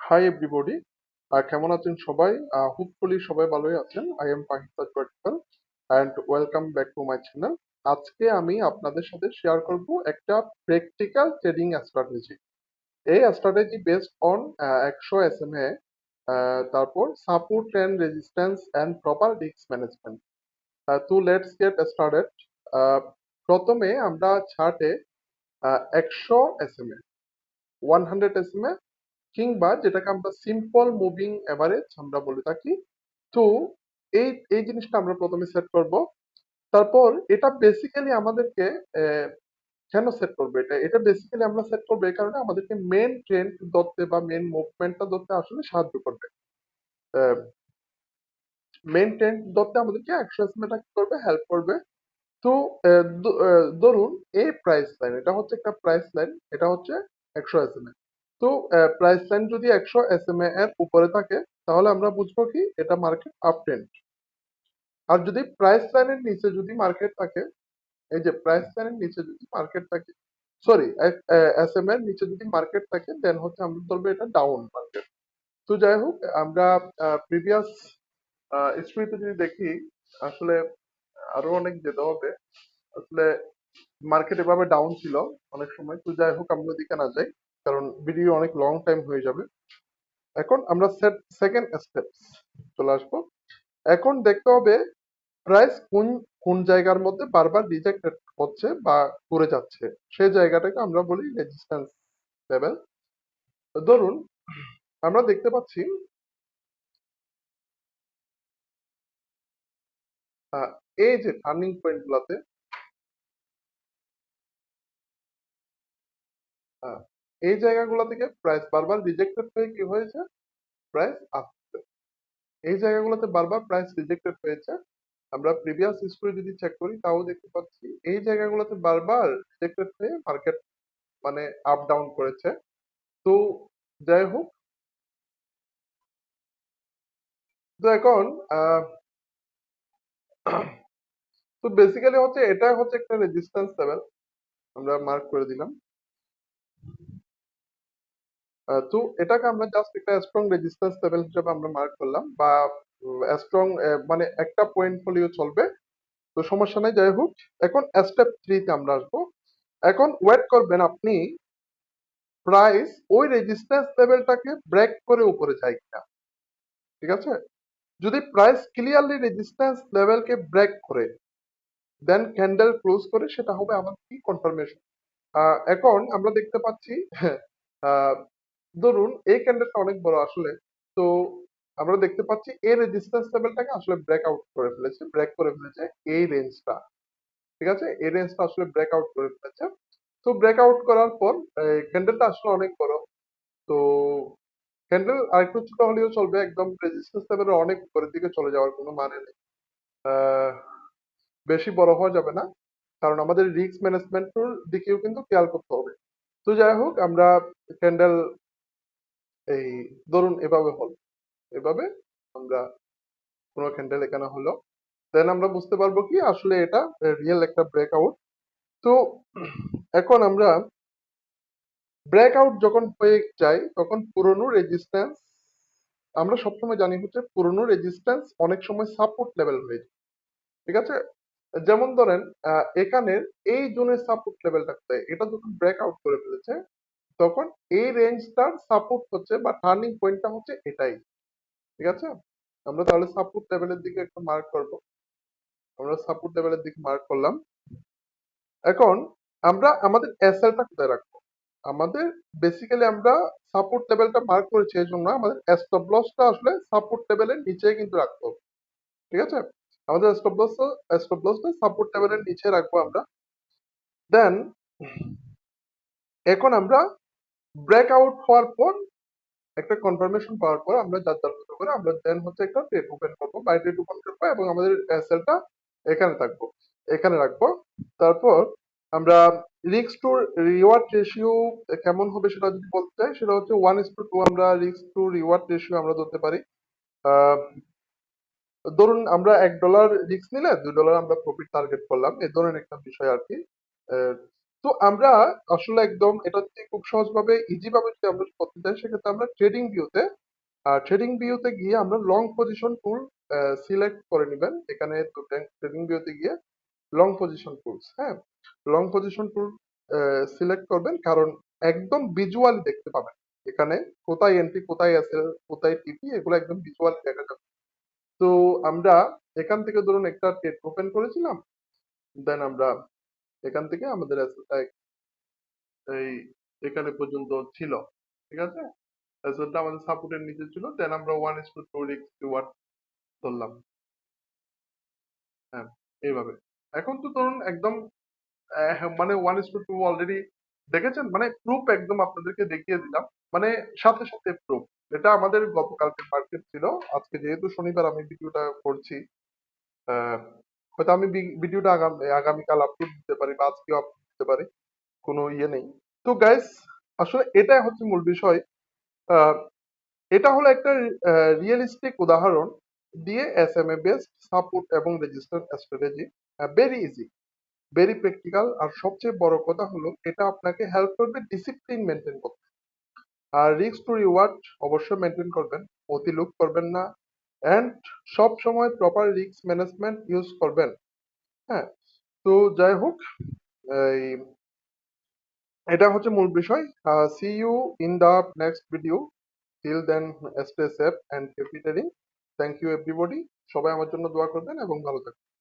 Hi everybody কেমন আছেন সবাই? হোপফুলি সবাই ভালোই আছেন। I am Pakistan vertical and welcome back to my channel আজকে আমি আপনাদের সাথে শেয়ার করব একটা প্র্যাকটিক্যাল ট্রেডিং স্ট্র্যাটেজি এই স্ট্র্যাটেজি বেসড অন একশো এস এম এ তারপর support and resistance and proper risk management to let's get started প্রথমে আমরা চার্টে একশো S M A one hundred S কিংবা যেটাকে আমরা সিম্পল মুভিং এভারেজ আমরা বলে থাকি। তো এই এই জিনিসটা আমরা প্রথমে সেট করব। তারপর এটা বেসিক্যালি আমাদেরকে কেন সেট করবে এটা? এটা বেসিক্যালি আমরা সেট করব এই কারণে আমাদেরকে মেন ট্রেন্ড ধরতে বা মেন মুভমেন্টটা ধরতে আসলে সাহায্য করবে। মেন ট্রেন্ড ধরতে আমাদেরকে একশো কি করবে? হেল্প করবে। তো ধরুন এই প্রাইস লাইন এটা হচ্ছে একটা প্রাইস লাইন এটা হচ্ছে একশো এসএমএ তো প্রাইস লাইন যদি একশো এসএমএ এর উপরে থাকে, তাহলে আমরা বুঝব কি এটা মার্কেট আপ ট্রেন্ড আর যদি প্রাইস লাইনের নিচে যদি মার্কেট থাকে, এই যে প্রাইস লাইনের নিচে যদি মার্কেট থাকে সরি এস এম এর নিচে যদি মার্কেট থাকে দেন হচ্ছে আমরা ধরবো এটা ডাউন মার্কেট তো যাই হোক, আমরা প্রিভিয়াস স্টোরিতে যদি দেখি, আসলে আরও অনেক যেতে হবে। আসলে মার্কেট এভাবে ডাউন ছিল অনেক সময়। তো যাই হোক, আমরা দিকে না যাই, কারণ ভিডিও অনেক লং টাইম হয়ে যাবে। এখন আমরা সেট সেকেন্ড স্টেপ চলে আসব। এখন দেখতে হবে প্রাইস কোন কোন জায়গার মধ্যে বারবার রিজেক্টেড হচ্ছে বা করে যাচ্ছে। সেই জায়গাটাকে আমরা বলি রেজিস্ট্যান্স লেভেল ধরুন, আমরা দেখতে পাচ্ছি এই যে টার্নিং পয়েন্ট গুলাতে এই জায়গাগুলো থেকে প্রাইস বারবার রিজেক্টেড হয়ে কি হয়েছে? প্রাইস আসছে এই জায়গাগুলোতে বারবার প্রাইস রিজেক্টেড হয়েছে। আমরা প্রিভিয়াস হিস্টরি যদি চেক করি, তাও দেখতে পাচ্ছি এই জায়গাগুলোতে বারবার রিজেক্টেড হয়ে মার্কেট মানে আপ ডাউন করেছে। তো যাই হোক। তো এখন তো বেসিক্যালি হচ্ছে এটা হচ্ছে একটা রেজিস্ট্যান্স লেভেল আমরা মার্ক করে দিলাম। তো এটাকে আমরা জাস্ট একটা স্ট্রং রেজিস্ট্যান্স লেভেল হিসেবে আমরা মার্ক করলাম বা স্ট্রং মানে একটা পয়েন্ট হলেও চলবে। তো সমস্যা নাই, যাই হোক। এখন স্টেপ থ্রিতে আমরা আসব। এখন ওয়েট করবেন আপনি প্রাইস ওই রেজিস্ট্যান্স লেভেলটাকে ব্রেক করে উপরে যায় কিনা। ঠিক আছে? যদি প্রাইস ক্লিয়ারলি রেজিস্ট্যান্স লেভেলকে ব্রেক করে দেন ক্যান্ডেল ক্লোজ করে, সেটা হবে আমাদের কি কনফার্মেশন এখন আমরা দেখতে পাচ্ছি ধরুন এই ক্যান্ডেলটা অনেক বড় আসলে, তো আমরা দেখতে পাচ্ছি এই রেজিস্ট্যান্স লেভেলটাকে আসলে ব্রেক আউট করে ফেলেছে ব্রেক করে ফেলেছে এই রেঞ্জটা ঠিক আছে? এই রেঞ্জটা আসলে ব্রেক আউট করে ফেলেছে, তো ব্রেক আউট করার পর ক্যান্ডেলটা আসলে অনেক বড়, তো ক্যান্ডেল আরেকটু ছোট হলেও চলবে, একদম রেজিস্ট্যান্স লেভেলের অনেক উপরের দিকে চলে যাওয়ার কোনো মানে নেই বেশি বড় হওয়া যাবে না কারণ আমাদের রিস্ক ম্যানেজমেন্টের দিকেও কিন্তু খেয়াল করতে হবে। তো যাই হোক, আমরা ক্যান্ডেল এই, ধরুন এভাবে হল। এভাবে আমরা কোনো ক্যান্ডেল এখানে হলো। দেন আমরা বুঝতে পারব কি, আসলে এটা রিয়েল একটা ব্রেকআউট তো এখন আমরা ব্রেকআউট যখন হয়ে যায়, তখন পুরনো রেজিস্ট্যান্স আমরা সবসময় জানি হচ্ছে পুরনো রেজিস্ট্যান্স অনেক সময় সাপোর্ট লেভেল হয়ে যায়। ঠিক আছে? যেমন ধরেন এখানের এই জোনের সাপোর্ট লেভেলটা কোথায়? এটা যখন ব্রেকআউট করে ফেলেছে, তখন এই রেঞ্জটার সাপোর্ট হচ্ছে বা টার্নিং পয়েন্টটা হচ্ছে এটাই। ঠিক আছে? আমরা তাহলে সাপোর্ট লেভেলের দিকে একটু মার্ক করব। আমরা সাপোর্ট লেভেলের দিকে মার্ক করলাম। এখন আমরা আমাদের এসএলটা কোথায় রাখব? আমাদের বেসিক্যালি আমরা সাপোর্ট লেভেলটা মার্ক করেছি, এই জন্য আমাদের স্টপ লসটা আসলে সাপোর্ট লেভেলের নিচে কিন্তু রাখতে হবে। ঠিক আছে? আমাদের স্টপ লস স্টপ লসটা সাপোর্ট লেভেলের নিচে রাখব আমরা। দেন এখন আমরা ব্রেক আউট হওয়ার পর, একটা কনফার্মেশন পাওয়ার পর আমরা যার মতো করে আমরা দেন হচ্ছে একটা ট্রেড ওপেন করব। বাই ট্রেড ওপেন করব এবং আমাদের সেলটা এখানে থাকব, এখানে রাখব। তারপর আমরা রিক্স টু রিওয়ার্ড রেশিও কেমন হবে সেটা যদি বলতে চাই, সেটা হচ্ছে ওয়ান ইস টু টু আমরা রিক্স টু রিওয়ার্ড রেশিও আমরা ধরতে পারি। ধরুন আমরা এক ডলার রিক্স নিলে দুই ডলার আমরা প্রফিট টার্গেট করলাম, এই ধরনের একটা বিষয় আর কি। তো আমরা আসলে একদম এটা যদি খুব সহজভাবে ইজি ভাবে যদি আমরা করতে চাই, সেক্ষেত্রে আমরা ট্রেডিং ভিউতে ট্রেডিং ভিউতে গিয়ে আমরা লং পজিশন টুল সিলেক্ট করে নেবেন। এখানে ট্রেডিং ভিউতে গিয়ে লং পজিশন টুলস হ্যাঁ? লং পজিশন টুল সিলেক্ট করবেন, কারণ একদম ভিজুয়ালি দেখতে পাবেন। এখানে কোথায় এন্ট্রি কোথায় আছে কোথায় টিপি এগুলো একদম ভিজুয়ালি দেখা যাবে। তো আমরা এখান থেকে ধরুন একটা টেট ওপেন করেছিলাম দেন আমরা এখান থেকে আমাদের এই এখানে পর্যন্ত ছিল ঠিক আছে? অ্যাসেটটা আমাদের সাপোর্টের নিচে ছিল দেন আমরা ওয়ান ইস টু টু রিক্স রিওয়ার্ড ধরলাম। হ্যাঁ এইভাবে। এখন তো ধরুন একদম আহ, মানে one is to two already দেখেছেন? মানে প্রুফ একদম আপনাদেরকে দেখিয়ে দিলাম। মানে সাথে সাথে প্রুফ এটা আমাদের গতকালকে মার্কেট ছিল। আজকে যেহেতু শনিবার আমি ভিডিওটা করছি হয়তো আমি ভিডিওটা আগামী, আগামীকাল আপলোড দিতে পারি বা আজকেও আপলোড দিতে পারি। কোনো ইয়ে নেই। তো গাইস আসলে এটাই হচ্ছে মূল বিষয়। এটা হলো একটা রিয়েলিস্টিক উদাহরণ দিয়ে S M A based support এবং resistance strategy very easy very practical আর সবচেয়ে বড় কথা হলো এটা আপনাকে হেল্প করবে ডিসিপ্লিন মেনটেন করতে। আর রিস্ক টু রিওয়ার্ড অবশ্যই মেনটেন করবেন অতিলোক করবেন না অ্যান্ড সব সময় প্রপার রিস্ক ম্যানেজমেন্ট ইউজ করবেন। হ্যাঁ তো যাই হোক, এই এটা হচ্ছে মূল বিষয়। See you in the next video till then stay safe and happy trading thank you everybody সবাই আমার জন্য দোয়া করবেন এবং ভালো থাকবেন।